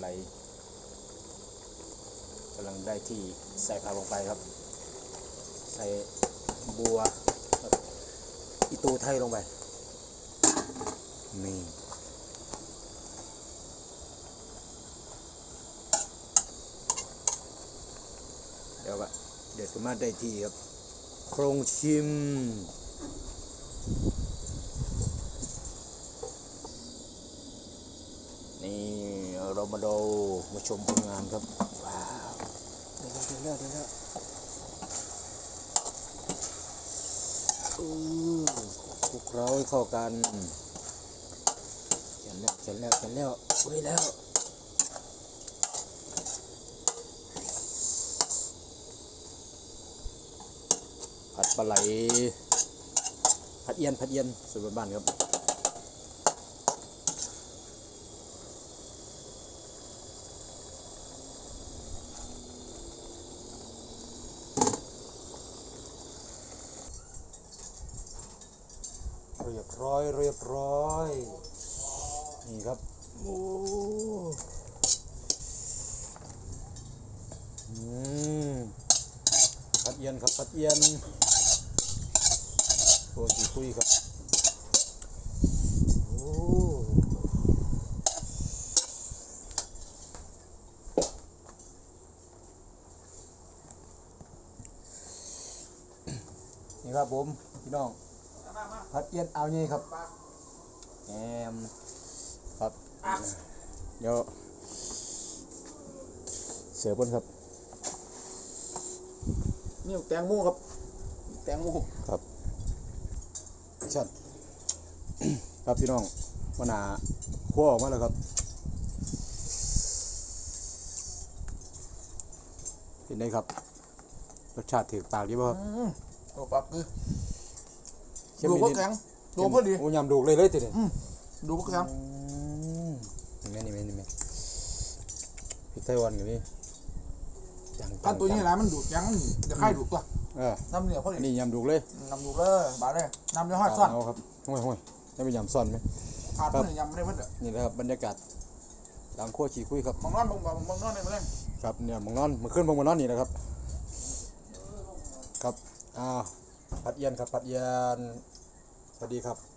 ไหลกำลังได้ที่ใส่ผักลงไปครับ ใส่บัวอีตูไทยลงไป นี่เดี๋ยวก็เดือดมาได้ที่ครับ โครงชิมนี่ เรามาดูมาชมผลงานครับ ว้าวเดี๋ยวแล้วเดี๋ยวแล้วอู้คลุกเคล้าให้เข้ากันเขียนแล้วเขียนแล้วเขียนแล้วอุ้ยแล้วผัดปลาไหลผัดเอียนผัดเอียนสูตรบ้านครับ รียบร้อยเรียบร้อย นี่ครับโอ้อืมผัดเอียนครับผัดเอียนตัวสีคุยครับโอ้นี่ครับผมพี่น้อง ผัดเอียนเอานี่ครับแหมครับเดี๋ยวเสือบนครับนี่แตงโมครับ แตงโมครับชัดครับพี่น้องวันหนาคั่วออกมาแล้วครับเป็นไงครับรสชาติถือปากดีป่ะครับอืมตัวปักคือ เข้มดูนิก็ดแข็งๆดูพอดี โอ้ยำดูเลยเลยทีเดียวดูก็แข็งนี่แม่นี่แม่นี่แม่พริกไต้หวันกับนี่จังๆขั้นตัวนี้แหละมันดูดแข็งมันจะไข่ดูดตัวเออน้ำเหนียวพออันดีนี้ยำดูเลยน้ำดูดเลยบาดเลยน้ำเนื้อห้อยซ่อนเอาครับห้อยห้อยจะไปยำซ่อนไหม ขาดครับเพื่อนยำไม่ได้เพื่อนเด้อนี่แหละครับบรรยากาศหลังขั้วขี้คุยครับ มองนอนมองมองมองนอนได้ไหมเลยครับเนี่ยหมองนอนมันขึ้นมองมานอนนี่นะครับ ครับอ้าวผัดเอียนครับ ผัดเอียน สวัสดีครับ